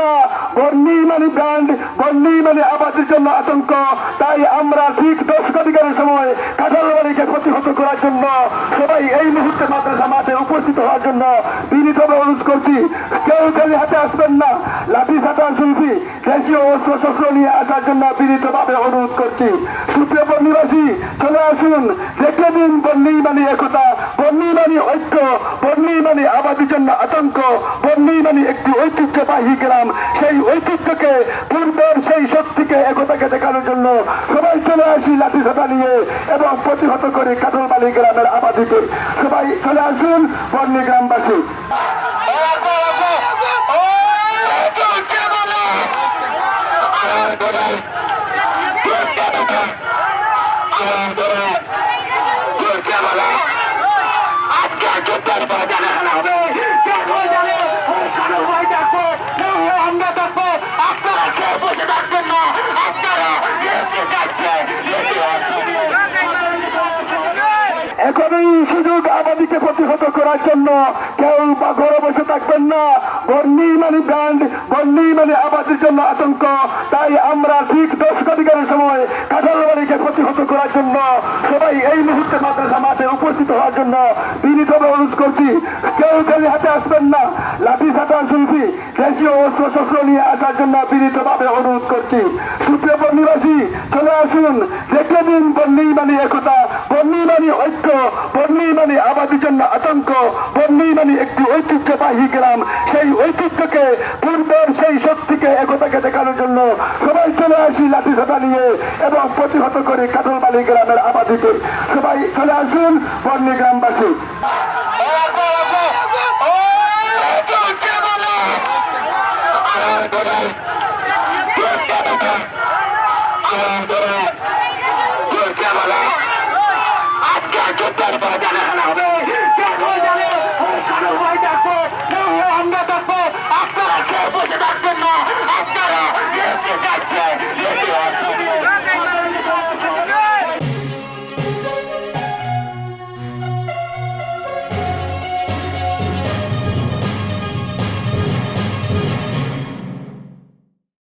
না মানে ব্র্যান্ড বর্ণি মানে জন্য আতঙ্ক। তাই আমরা ঠিক দশ অধিকারের সময় কাঁঠালবাড়িকে প্রতিহত করার জন্য সবাই এই মুহূর্তে মাদ্রাসা মাঠে উপস্থিত হওয়ার জন্য বিনীতভাবে অনুরোধ করছি। কেউ খালি হাতে আসবেন না। লাঠি সাথে শুনছি ঐতিহ্যবাহী গ্রাম। সেই ঐতিহ্যকে, পূর্বের সেই শক্তিকে একতাকে দেখানোর জন্য সবাই চলে আসি লাঠি ছাতা নিয়ে এবং প্রতিহত করে কাঠলবাড়ি গ্রামের আবাদিকে। সবাই চলে আসুন বন্যী গ্রামবাসী আজকে যুদ্ধের ময়দানে খেলা হবে কেউ জানে কারও ভয় থাকব কেউ আমরা থাকব আপনারা কেউ বসে থাকবেন না আপনারা এসে যাচ্ছে এখনই সুযোগ আমাদেরকে প্রতিহত করার জন্য কেউ বা ঘরে বসে থাকবেন না। বর্ণি মানে ব্র্যান্ড বর্ণি মানে আবাদের জন্য আতঙ্ক। তাই আমরা ঠিক দশ অধিকারের সময় কাঁঠালবাড়িকে প্রতিহত করার জন্য সবাই এই মুহূর্তে মাদ্রাসা মাঠে উপস্থিত হওয়ার জন্য বিনীতভাবে কেউ খালি হাতে আসবেন না, লাঠি সাঁটা শুনছি দেশীয় অস্ত্র শস্ত্র নিয়ে আসার জন্য বিনীতভাবে অনুরোধ করছি। সুপ্রিয় নিবাসী চলে আসুন, দেখে দিন বন্যী মানে একতা বন্যী মানে ঐক্য বন্যী মানে আবাদির জন্য আতঙ্ক বন্যী মানে একটি ঐতিহ্যবাহী গ্রাম। সেই ঐতিহ্যকে, পূর্বের সেই শক্তিকে, একতাকে দেখানোর জন্য সবাই চলে আসি লাঠি ছাতা নিয়ে এবং প্রতিহত করে কাঠলবাড়ি গ্রামের আবাদিকে। সবাই চলে আসুন বন্যী গ্রামবাসী। আমরা থাকব আপনারা কে বসে থাকবে